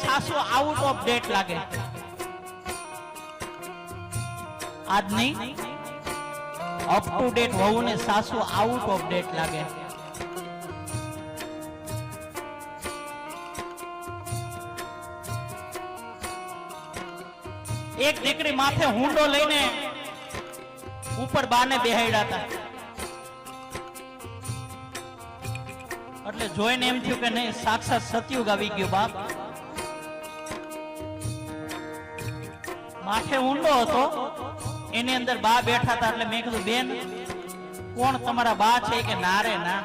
સાસુ out of date લાગે. આજની અપ ટુ ડેટ વહુને સાસુ આઉટ ઓફ ડેટ લાગે. એક દીકરી માથે હુંડો લઈને ઉપર બાને બેહાડ્યા એટલે જોઈને એમ થયું કે નહીં, સાક્ષાત સતયુગ આવી ગયો બાપ. માથે ઊંડો હતો. એની અંદર બા બેઠા હતા એટલે મેં કીધું, બેન, કોણ તમારા બા છે કે ના રે ના?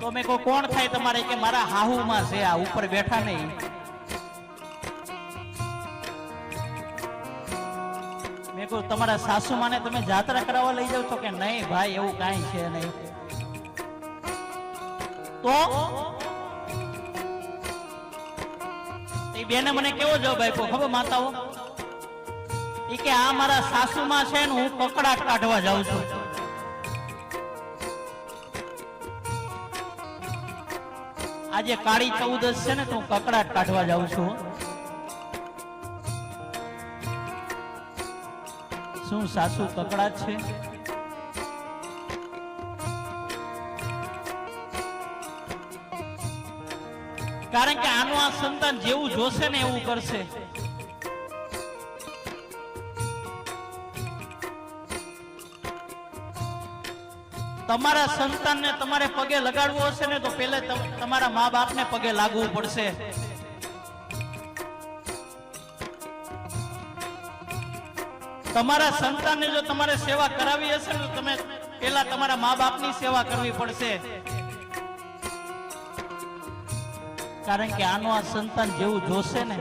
તો મેં કહું કોણ થાય તમારે કે મારા હાહુમાં છે આ ઉપર બેઠા નહીં? મેં કહું તમારા સાસુમાને તમે જાત્રા કરાવવા લઈ જાવ છો કે નહીં? ભાઈ, એવું કાંઈ છે નહીં. તો એ બેને મને કેવો જવાબ આપ્યો? ખબર માતાઓ? એ કે આ મારા સાસુમાં છે ને હું કકડાટ કાઢવા જાઉં છું. આજે કાળી ચૌદશ છે ને તો હું કકડાટ કાઢવા જાઉં છું. શું સાસુ કકડાટ છે? કારણ કે આનું આ સંતાન જેવું જોશે ને એવું કરશે. તમારા સંતાનને તમારે પગે લગાડવો હશે ને તો પહેલે તમ- તમારા મા બાપને પગે લાગવું પડશે. તમારા સંતાનને જો તમારે સેવા કરાવી હશે ને તમે પહેલા તમારા મા બાપની સેવા કરવી પડશે. કારણ કે આનું આ સંતાન જેવું જોશે ને,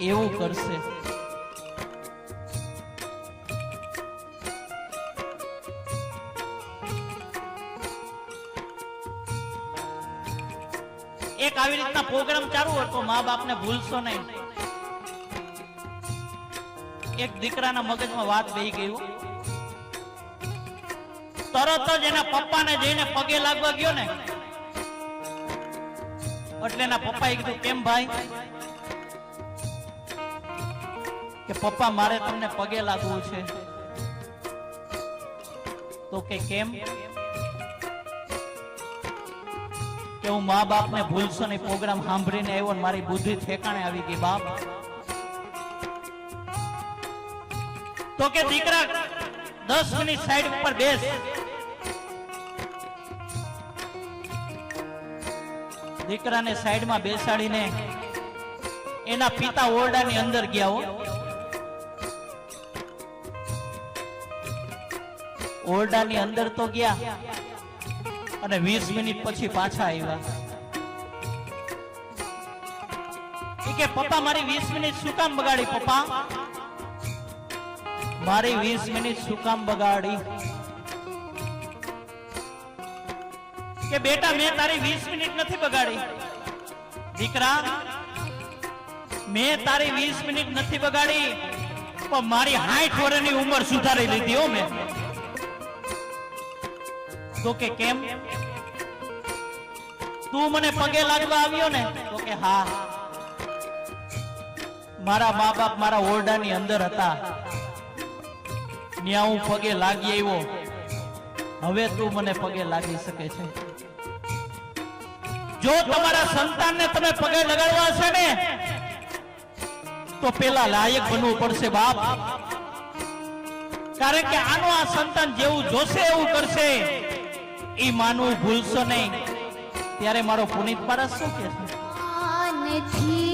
એવું કરશે. એક આવી રીતના પ્રોગ્રામ ચાલુ હતો મા બાપને ભૂલશો નહીં. એક દીકરાના મગજમાં વાત બેહી ગયું તરત જ એના પપ્પાને જઈને પગે લાગવા ગયો ને એટલે એના પપ્પાએ કીધું, કેમ ભાઈ? કે પપ્પા, મારે તમને પગે લાગવું છે. તો કે, કેમ? કે હું મા બાપને ભૂલશો નહીં, પ્રોગ્રામ સાંભળીને આવ્યો ને મારી બુદ્ધિ ઠેકાણે આવી ગઈ, બાપ. તો કે, દીકરા દસ મિનિટ સાઈડ ઉપર બેસ. દીકરાને સાઈડમાં બેસાડીને એના પિતા ઓરડાની અંદર ગયા હો. ઓરડાની અંદર તો ગયા અને વીસ મિનિટ પછી પાછા આવ્યા. એ કે, પપ્પા, મારી વીસ મિનિટ શું કામ બગાડી, પપ્પા? મારી વીસ મિનિટ શું કામ બગાડી? કે બેટા, મેં તારી વીસ મિનિટ નથી બગાડી. દીકરા, મેં તારી વીસ મિનિટ નથી બગાડી, પણ મારી હાઠ વર્ષની ઉંમર સુધારી લીધી હો મેં. તો કે કેમ? તું મને પગે લાગવા આવ્યો ને, તો કે હા. મારા મા બાપ મારા ઓરડાની અંદર હતા. ત્યાં હું પગે લાગી આવ્યો. હવે તું મને પગે લાગી શકે છે. જો તમારા સંતાનને તમે પગે લગાડવા છે ને, તો પેલા લાયક બનવું પડશે બાપ. કારણ કે આનું આ સંતાન જેવું જોશે એવું કરશે એ માનવું ભૂલશો નહીં. ત્યારે મારો પુનિત પારસ શું કે છે?